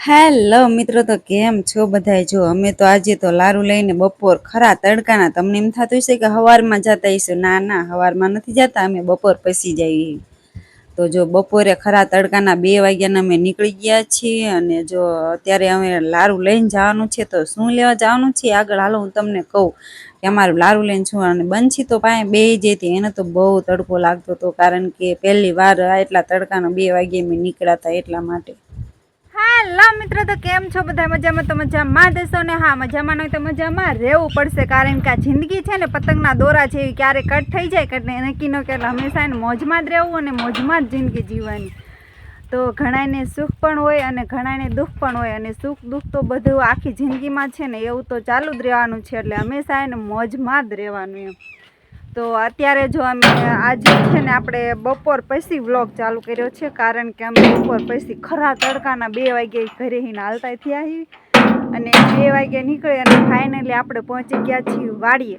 Hello મિત્રો, તો કેમ છો બધાય? જો, અમે તો આજે તો લારું લઈને બપોર ખરા તડકાના, તમને એમ થતું હશે કે હવારમાં જતા હશું ના ના, હવારમાં નથી જતા, અમે બપોર પછી જઈએ તો જો, બપોરે ખરા તડકાના બે વાગ્યાના અમે નીકળી ગયા છીએ અને જો, અત્યારે અમે લારું લઈને જવાનું છે, તો શું લેવા જવાનું છે? આગળ હાલો, હું તમને કહું કે અમારું લારું લઈને છું અને બંછી તો પાસે બે જતી એને તો બહુ તડકો લાગતો હતો કારણ કે પહેલી વાર એટલા તડકાના બે વાગ્યે અમે નીકળ્યા હતા એટલા માટે. હેલો મિત્રો, તો કેમ છો બધા? મજામાં? તો મજામાં દેશો ને? હા, મજામાં નહીં તો મજામાં રહેવું પડશે, કારણ કે આ જિંદગી છે ને, પતંગના દોરા છે, એ ક્યારે કટ થઈ જાય કટ નક્કી ન કે હંમેશા એને મોજમાં જ રહેવું અને મોજમાં જ જિંદગી જીવવાની. તો ઘણાને સુખ પણ હોય અને ઘણાને દુઃખ પણ હોય, અને સુખ દુઃખ તો બધું આખી જિંદગીમાં છે ને, એવું તો ચાલુ જ રહેવાનું છે, એટલે હંમેશા એને મોજમાં જ રહેવાનું એમ. તો અત્યારે જો અમે આજે છે ને આપણે બપોર પછી વ્લોગ ચાલુ કર્યો છે, કારણ કે અમે બપોર પછી ખરા તડકાના બે વાગે ઘરે હીને હાલતા થયા હી. અને બે વાગે નીકળી અને ફાઇનલી આપણે પહોંચી ગયા છીએ વાડીએ.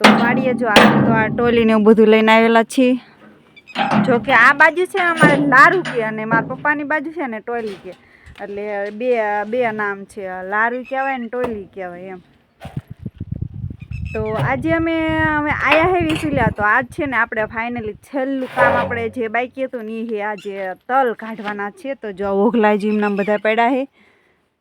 તો વાડીએ જો આપણે તો આ ટોલીને એવું બધું લઈને આવેલા છીએ. જો કે આ બાજુ છે અમારે લારું કે અને મારા પપ્પાની બાજુ છે ને ટોયલી કે. એટલે બે બે નામ છે, લારું કહેવાય ને ટોયલી કહેવાય એમ. તો આજે અમે અમે આયા હે વિસુલ્યા તો આજ છે ને આપણે ફાઇનલી છેલ્લું કામ આપણે જે બાકી હતું ને એ આજે તલ કાઢવાના છે. તો જો ઓઘલા જીમના બધા પડ્યા છે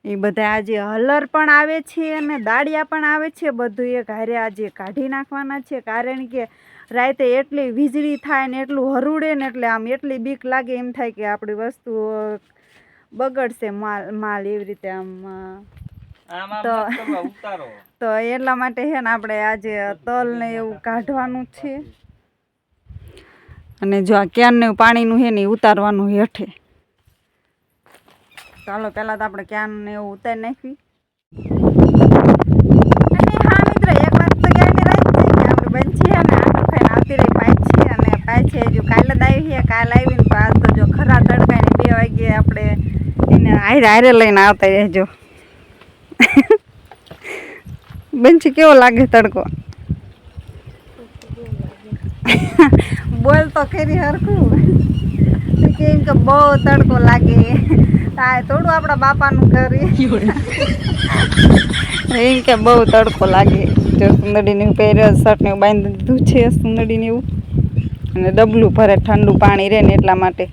એ બધા આજે હલર પણ આવે છે અને દાળિયા પણ આવે છે. બધું એક હારે આજે કાઢી નાખવાના છે. કારણ કે રાતે એટલી વીજળી થાય ને એટલું હરુડે ને એટલે આમ એટલી બીક લાગે, એમ થાય કે આપણી વસ્તુ બગડશે માલ માલ એવી રીતે આમ તો તો એટલા માટે છે ને આપણે આજે તલ ને એવું કાઢવાનું છે. અને જો આ ક્યાનનું પાણીનું છે ને એ ઉતારવાનું હેઠે. ચાલો પહેલાં તો આપણે ક્યાન ને એવું ઉતારી નાખવી. રાખી છે ને હજુ કાલે જ આવી છે કાલે આવીને તો આજ તો જો ખરા તડકાને બે વાગે આપણે એને હારે હારે લઈને આવતા રહેજો. બંછી કેવો લાગે તડકો? બોલ તો ખરી હરખું. કેમ કે બહુ તડકો લાગે. આ થોડું આપણા બાપાનું કરી એમ કે બહુ તડકો લાગે. જો સુંદડીને પહેર્યો શર્ટ ને એવું બાંધી દીધું છે સુંદડીને એવું. અને ડબલું ભરે ઠંડુ પાણી રહે ને એટલા માટે.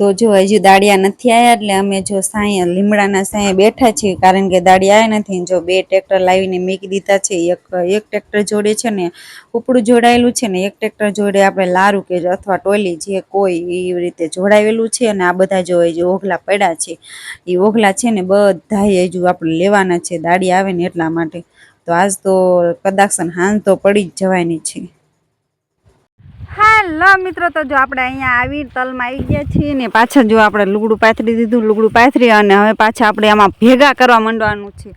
તો જો હજુ દાડિયા નથી આવ્યા એટલે અમે જો સાંય લીમડાના સાંયે બેઠા છીએ, કારણ કે દાડિયા આવ્યા નથી જો બે ટ્રેક્ટર લાવીને મેકી દીધા છે, એક એક ટ્રેક્ટર જોડે છે ને ઉપડું જોડાયેલું છે ને એક ટ્રેક્ટર જોડે આપણે લારું કે અથવા ટોયલી જે કોઈ એવી રીતે જોડાયેલું છે અને આ બધા જો હજુ ઓઘલા પડ્યા છે. એ ઓઘલા છે ને બધા હજુ આપણે લેવાના છે દાડી આવે ને એટલા માટે. તો આજ તો કદાચ હાંજ તો પડી જ જવાની છે. હેલો મિત્રો, તો જો આપણે અહીંયા આવી તલમાં આવી ગયા છીએ ને પાછળ જો આપણે લુગડું પાથરી દીધું, લુગડું પાથરી અને હવે પાછા આપણે આમાં ભેગા કરવા માંડવાનું છે.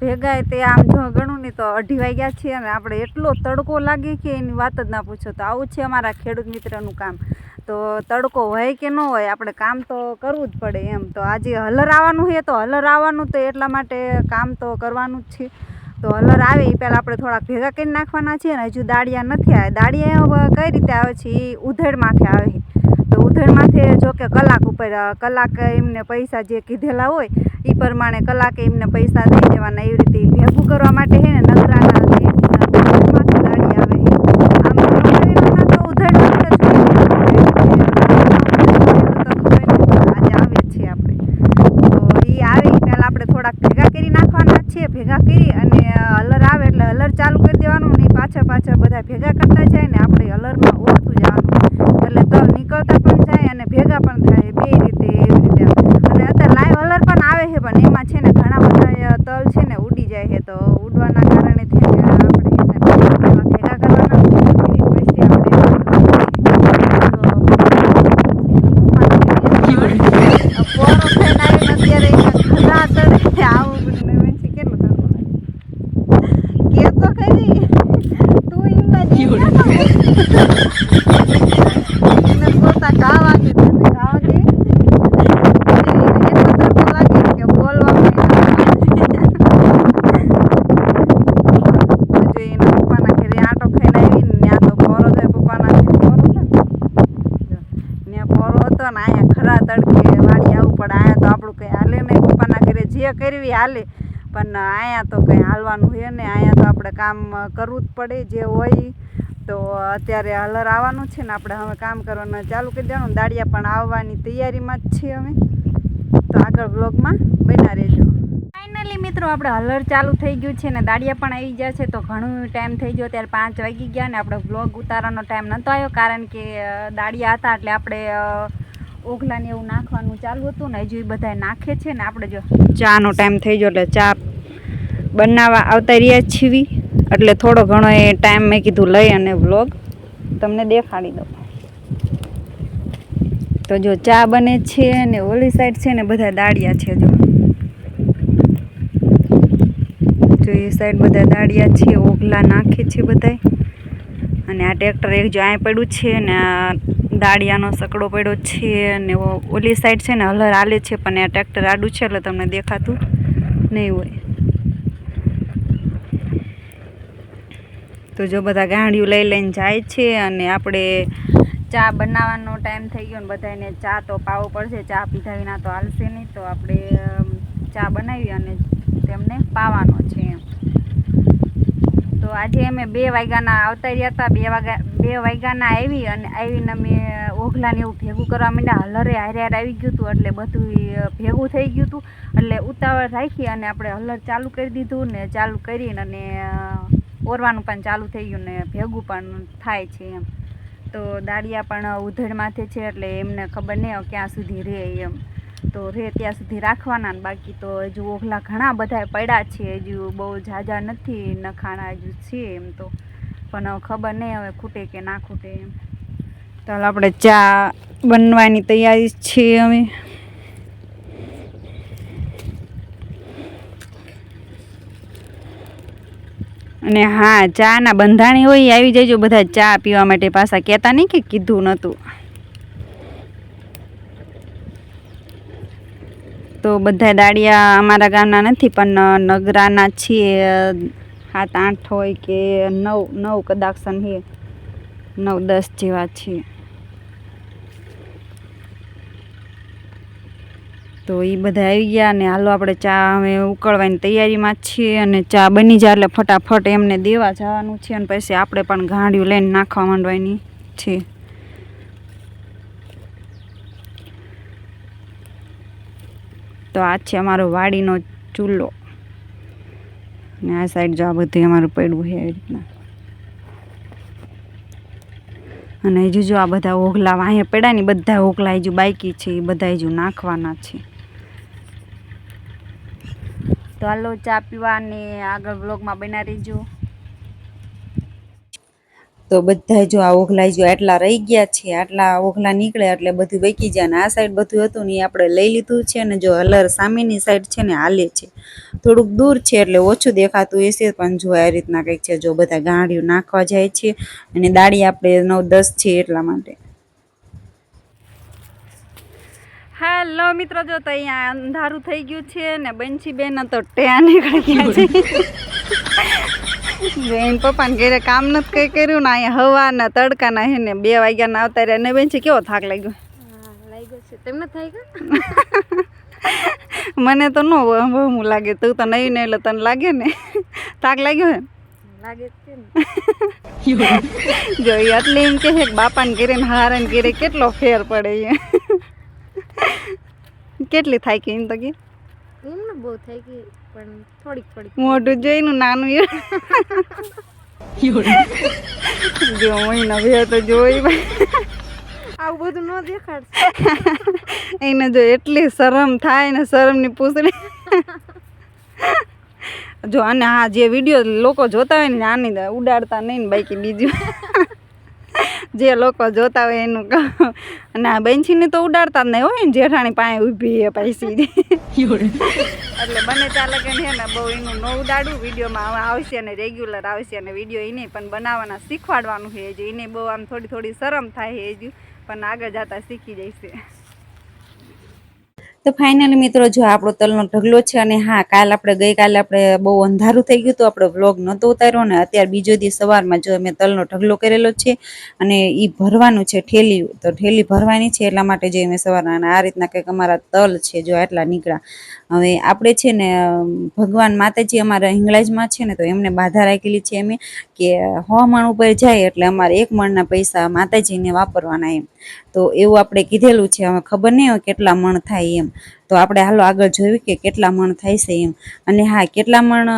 ભેગા તે આમ જો ગણું ને તો અઢી વાગ્યા છે અને આપણે એટલો તડકો લાગે કે એની વાત જ ના પૂછો. તો આવું છે અમારા ખેડૂત મિત્રનું કામ. તો તડકો હોય કે ન હોય, આપણે કામ તો કરવું જ પડે એમ. તો આજે હલર આવવાનું છે, તો હલર આવવાનું તો એટલા માટે કામ તો કરવાનું જ છે. તો અલર આવે એ પહેલાં આપણે થોડાક ભેગા કરી નાખવાના છે અને હજુ દાળિયા નથી આવે. દાળિયા કઈ રીતે આવે છે એ ઉધેડમાંથી આવે. તો ઉધેડમાંથી જો કે કલાક ઉપર કલાક એમને પૈસા જે કીધેલા હોય એ પ્રમાણે કલાકે એમને પૈસા દઈ દેવાના. એવી રીતે ભેગું કરવા માટે છે. ને નગરાના જે આવે ભેગા કરી નાખવાના છે ભેગા કરી અને હલર આવે ચાલુ કરી દેવાનું ને પાછા પાછળ બધા ભેગા કરતા જાય ને આપણે હલરમાં ઓળતું જવાનું એટલે તલ નીકળતા પણ જાય અને ભેગા પણ થાય બે રીતે એવી રીતે અને અત્યારે લાઈવ હલર પણ આવે છે પણ એમાં છે ને ઘણા બધા તલ છે ને ઉડી જાય છે તો ઉડવાના કારણે થઈને આપણે એને પેલા ભેગા કરવાના એની પછી આપણે પોરો થઈને આવીને અત્યારે અહીંયા ખરા તડકે આવું ને પછી કેટલું તડકો લાગે કે તો ખરી તું એમાં જીવ્યા અહીંયા પોરો હતો ને અહીંયા ખરા તડકે વાડી આવવું પડે અહીંયા તો આપણું કંઈ હાલે નહીં પપ્પાના ઘરે જે કરવી હાલે. પણ અહીંયા તો કંઈ હાલવાનું હોય ને અહીંયા તો આપણે કામ કરવું જ પડે જે હોય. તો અત્યારે હલર આવવાનું છે ને, આપણે હવે કામ કરવાનું ચાલુ કરી દેવાનું. દાડિયા પણ આવવાની તૈયારીમાં જ છીએ અમે. તો આગળ બ્લોગમાં બના રહેજો. ફાઇનલી મિત્રો, આપણે હલર ચાલુ થઈ ગયું છે ને, દાડિયા પણ આવી ગયા છે. તો ઘણું ટાઈમ થઈ ગયો ત્યારે પાંચ વાગી ગયા ને, આપણે બ્લોગ ઉતારવાનો ટાઈમ નહોતો આવ્યો. કારણ કે દાડિયા હતા એટલે આપણે અ, ઓગલાને એવું નાખવાનું ચાલુ હતું ને હજુ એ બધા નાખે છે ને આપણે જો ચાનો ટાઈમ થઈ ગયો એટલે ચા બનાવવા આવતા રહ્યા છીવી. એટલે થોડો ઘણો એ ટાઈમ મેં કીધું લઈ અને વ્લોગ તમને દેખાડી દઉં. તો જો ચા બને છે ને ઓલી સાઈડ છે ને બધા દાળિયા છે જો. જો એ સાઈડ બધા દાળિયા છે ઓગલા નાખે છે બધાય. અને આ ટ્રેક્ટર એક જો આ પડ્યું છે ને આ દાળિયાનો સકડો પડ્યો છે ને ઓલી સાઈડ છે ને હલર હાલે છે, પણ આ ટ્રેક્ટર આડું છે એટલે તમને દેખાતું નહીં હોય. તો જો બધા ગાંડિયું લઈ લઈને જાય છે અને આપણે ચા બનાવવાનો ટાઈમ થઈ ગયો ને બધાને ચા તો પાવો પડશે, ચા પીધા વિના તો હાલશે નહીં. તો આપણે ચા બનાવી અને તેમને પાવાનો છે. આજે અમે બે વાગ્યાના આવતા રહ્યા હતા. બે વાગ્યા, બે વાગ્યાના આવી અને આવીને અમે ઓઘલાને એવું ભેગું કરવા માંડ્યા. હલરે હારે હારે આવી ગયું હતું એટલે બધું ભેગું થઈ ગયું હતું એટલે ઉતાવળ રાખી અને આપણે હલર ચાલુ કરી દીધું ને ચાલુ કરીને અને ઓરવાનું પણ ચાલુ થઈ ગયું ને ભેગું પણ થાય છે એમ. તો દાડિયા પણ ઉધેડમાંથી છે એટલે એમને ખબર નહીં ક્યાં સુધી રહે એમ. તો રહે ત્યાં સુધી રાખવાના બાકી તો હજુ ઓઘલા ઘણા બધા પડ્યા છે. હજુ બહુ ઝાઝા નથી, નખાણા હજુ છે એમ તો. પણ હવે ખબર નહીં હવે ખૂટે કે ના ખૂટે એમ. ચાલો આપણે ચા બનવાની તૈયારી છે અમે. અને હા ચા ના બંધાણી હોય આવી જજો બધા ચા પીવા માટે. પાછા કહેતા નહીં કે કીધું નહોતું. તો બધા દાડિયા અમારા ગામના નથી, પણ નગરાના છીએ. સાત, આઠ હોય કે નવ નવ કદાચ છે નવ, દસ જેવા છીએ. તો એ બધા આવી ગયા અને હાલો આપણે ચા હવે ઉકળવાની તૈયારીમાં છીએ અને ચા બની જાય એટલે ફટાફટ એમને દેવા જવાનું છે અને પછી આપણે પણ ગાંડિયું લઈને નાખવા માંડવાની છે. તો આ છે અમારો વાડીનો ચૂલો. અને આ સાઈડ જો આ બધું અમારું પડ્યું છે એવી રીતના. અને હજુ જો આ બધા ઓગલા અહીંયા પડ્યા ને બધા ઓગલા, હજુ બાકી છે એ બધા હજુ નાખવાના છે. તો હાલો ચા પીવા અને આગળ બ્લોગમાં બનાવી રહીજો. તો બધા જો આ ઓઘલા જો આટલા રહી ગયા છે આટલા ઓઘલા નીકળે એટલે બધું વેકી જાય ને આ સાઈડ બધું હતું ને એ આપણે લઈ લીધું છે ને જો હલર સામેની સાઈડ છે ને હાલે છે. થોડુંક દૂર છે એટલે ઓછું દેખાતું હશે પણ જો આ રીતના કંઈક છે જો બધા ગાંડિયું નાખવા જાય છે અને દાળી આપણે નવ દસ છે એટલા માટે. હેલો મિત્રો જો તો અહીંયા અંધારું થઈ ગયું છે ને બંછી બેન તો ટ્યા નીકળી ગયા છે. બેન પપ્પાને ઘેરે કામ નથી કઈ કર્યું ને અહીંયા હવાના તડકાના હે ને બે વાગ્યાના આવતા રહ્યા ને બેન છે કેવો થાક લાગ્યો? તેમને થાય કે મને તો ન બહુ લાગે તું તો નહીં ને એટલે તને લાગે ને? થાક લાગ્યો હે? ને. જો એટલે એમ કે છે બાપાને ઘરે ને હારાને ઘેરે કેટલો ફેર પડે એ કેટલી થાય કે એમ તો કે? એમને બહુ થાય કે પણ થોડીક થોડીક. મોઢું જોઈનું નાનું જો મહિના બે તો જોઈ આવું બધું ન દેખાડશે. એને જો એટલી શરમ થાય ને શરમની પૂછડી. જો અને હા જે વીડિયો લોકો જોતા હોય ને આની ઉડાડતા નહીં ને બાકી બીજું. જે લોકો જોતા હોય એનું અને આ બેન્ચીને તો ઉડાડતા જ નહીં હોય ને જેઠાણી પાસે ઊભી એ પૈસી એટલે બને ત્યાં લગન છે ને બહુ એનું ન ઉડાડું. વિડીયોમાં આવશે ને રેગ્યુલર આવશે અને વીડિયો એને પણ બનાવવાના શીખવાડવાનું છે એને બહુ આમ થોડી થોડી શરમ થાય છે હજુ, પણ આગળ જતા શીખી જશે તો ફાઇનલી મિત્રો, જો આપણો તલનો ઢગલો છે અને હા, કાલ આપણે ગઈકાલે આપણે બહુ અંધારું થઈ ગયું તો આપણે વ્લોગ નહોતો ઉતાર્યો ને અત્યારે બીજો દિવસ સવારમાં જો મેં તલનો ઢગલો કરેલો છે અને એ ભરવાનું છે ઠેલી, તો ઠેલી ભરવાની છે એટલા માટે જે મેં સવારના અને આ રીતના કંઈક અમારા તલ છે જો આટલા નીકળ્યા. હવે આપણે છે ને ભગવાન માતાજી અમારા હિંગળાજમાં છે ને, તો એમને બાધા રાખેલી છે અમે કે, હવામાન ઉપર જાય એટલે અમારે એક મણના પૈસા માતાજીને વાપરવાના એમ. તો એવું આપણે કીધેલું છે હવે ખબર નહીં હોય કેટલા મણ થાય એમ. તો આપણે હાલો આગળ જોયું કે કેટલા મણ થાય છે એમ. અને હા, કેટલા મણ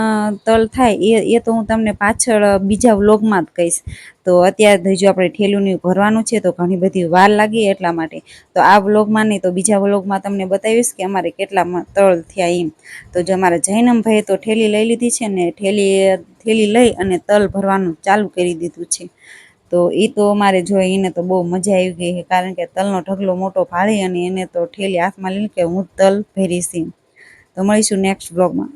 તલ થાય એ એ તો હું તમને પાછળ બીજા વ્લોગમાં જ કહીશ. તો અત્યારે જો આપણે ઠેલુંની ભરવાનું છે, તો ઘણી બધી વાર લાગી એટલા માટે. તો આ વ્લોગમાં નહીં, તો બીજા વ્લોગમાં તમને બતાવીશ કે અમારે કેટલા તળ થયા એમ. તો જો અમારા જૈનમભાઈએ તો ઠેલી લઈ લીધી છે ને ઠેલી ઠેલી લઈ અને તલ ભરવાનું ચાલુ કરી દીધું છે. તો એ તો અમારે જોઈ એને તો બહુ મજા આવી ગઈ છે, કારણ કે તલનો ઢગલો મોટો ફાળી અને એને તો ઠેલી હાથમાં લઈને કે હું તલ ભરીશ. એમ તો મળીશું નેક્સ્ટ બ્લોગમાં